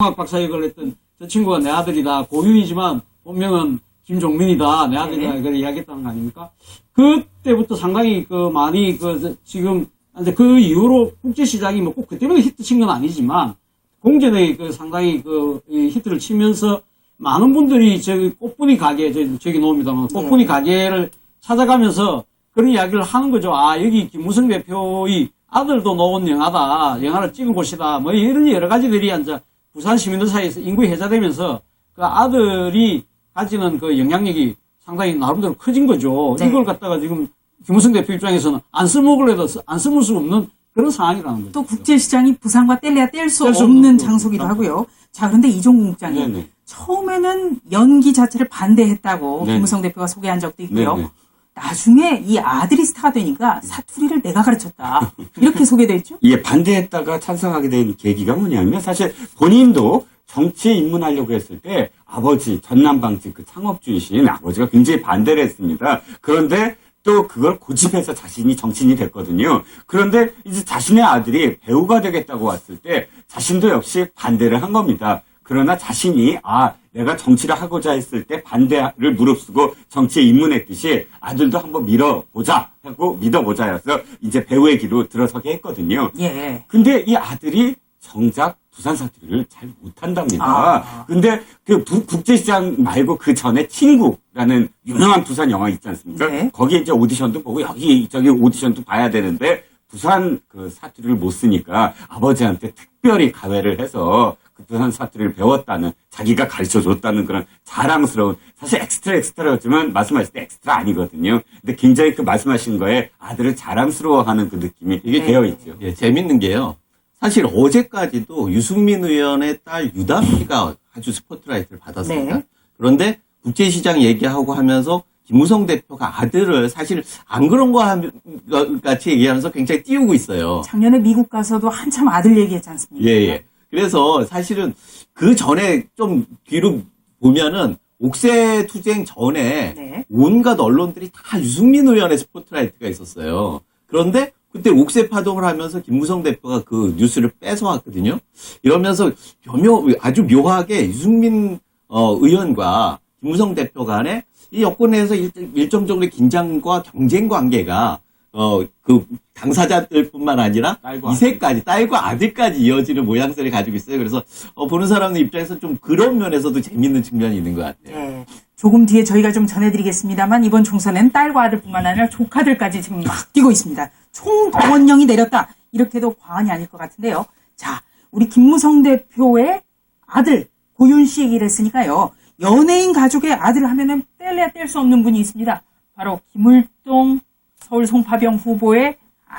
공학 박사학을 했던 저 친구가 내 아들이다. 고윤이지만 본명은 김종민이다. 내 아들이다. 네. 이걸 이야기했다는 거 아닙니까? 그때부터 상당히 그 많이 그 저- 지금 그 이후로 국제 시장이 뭐 꼭 그 때문에 히트 친 건 아니지만 공전에 그 상당히 그이 히트를 치면서 많은 분들이 저기 꽃분이 가게 저기, 저기 놓습니다만 꽃분이 네. 가게를 찾아가면서 그런 이야기를 하는 거죠. 아 여기 김무성 대표의 아들도 놓은 영화다. 영화를 찍은 곳이다. 뭐 이런 여러 가지들이 이제 부산 시민들 사이에서 인구에 회자되면서 그 아들이 가지는 그 영향력이 상당히 나름대로 커진 거죠. 네. 이걸 갖다가 지금 김무성 대표 입장에서는 안 써먹으려도 안 써먹을 수 없는 그런 상황이라는 거죠. 또 국제시장이 부산과 뗄래야 뗄수 뗄수 없는 없는 장소기도. 하고요. 자, 그런데 이종국 국장님. 네네. 처음에는 연기 자체를 반대했다고 네네. 김무성 대표가 소개한 적도 있고요. 네네. 나중에 이 아들이 스타가 되니까 사투리를 내가 가르쳤다. 이렇게 소개됐죠? 예, 반대했다가 찬성하게 된 계기가 뭐냐면 사실 본인도 정치에 입문하려고 했을 때 아버지 전남방직 그 창업주이신 아버지가 굉장히 반대를 했습니다. 그런데 또 그걸 고집해서 자신이 정치인이 됐거든요. 그런데 이제 자신의 아들이 배우가 되겠다고 왔을 때 자신도 역시 반대를 한 겁니다. 그러나 자신이 아 내가 정치를 하고자 했을 때 반대를 무릅쓰고 정치에 입문했듯이 아들도 한번 밀어보자 하고 믿어보자 해서 이제 배우의 길로 들어서게 했거든요. 예. 근데 이 아들이 정작 부산 사투리를 잘 못한답니다. 아. 근데 그 부- 국제시장 말고 그 전에 친구라는 유명한 부산 영화 있지 않습니까? 네. 거기에 이제 오디션도 보고 여기 저기 오디션도 봐야 되는데 부산 그 사투리를 못 쓰니까 아버지한테 특별히 가회를 해서 그 부산 사투리를 배웠다는 자기가 가르쳐 줬다는 그런 자랑스러운 사실 엑스트라 엑스트라였지만 말씀하실 때 엑스트라 아니거든요. 근데 굉장히 그 말씀하신 거에 아들을 자랑스러워하는 그 느낌이 되게 네. 되어 있죠. 예, 재밌는 게요. 사실 어제까지도 유승민 의원의 딸 유담 씨가 아주 스포트라이트를 받았습니다. 네. 그런데 국제시장 얘기하고 하면서 김무성 대표가 아들을 사실 안 그런 거 함- 같이 얘기하면서 굉장히 띄우고 있어요. 작년에 미국 가서도 한참 아들 얘기했지 않습니까? 예, 예. 그래서 사실은 그 전에 좀 뒤로 보면은 옥새 투쟁 전에 네. 온갖 언론들이 다 유승민 의원의 스포트라이트가 있었어요. 그런데 그때 옥새 파동을 하면서 김무성 대표가 그 뉴스를 뺏어왔거든요. 이러면서 묘, 아주 묘하게 유승민 어, 의원과 김무성 대표 간에 이 여권 내에서 일, 일정적으로 긴장과 경쟁 관계가 어, 그 당사자들뿐만 아니라 이세까지 딸과 아들까지 이어지는 모양새를 가지고 있어요. 그래서 어, 보는 사람들 입장에서 좀 그런 면에서도 재밌는 측면이 있는 것 같아요. 예. 조금 뒤에 저희가 좀 전해드리겠습니다만 이번 총선엔 딸과 아들뿐만 아니라 조카들까지 지금 막 뛰고 있습니다. 총동원령이 내렸다. 이렇게도 과언이 아닐 것 같은데요. 자, 우리 김무성 대표의 아들 고윤 씨 얘기를 했으니까요. 연예인 가족의 아들을 하면은 뗄래야 뗄 수 없는 분이 있습니다. 바로 김을동 서울 송파병 후보의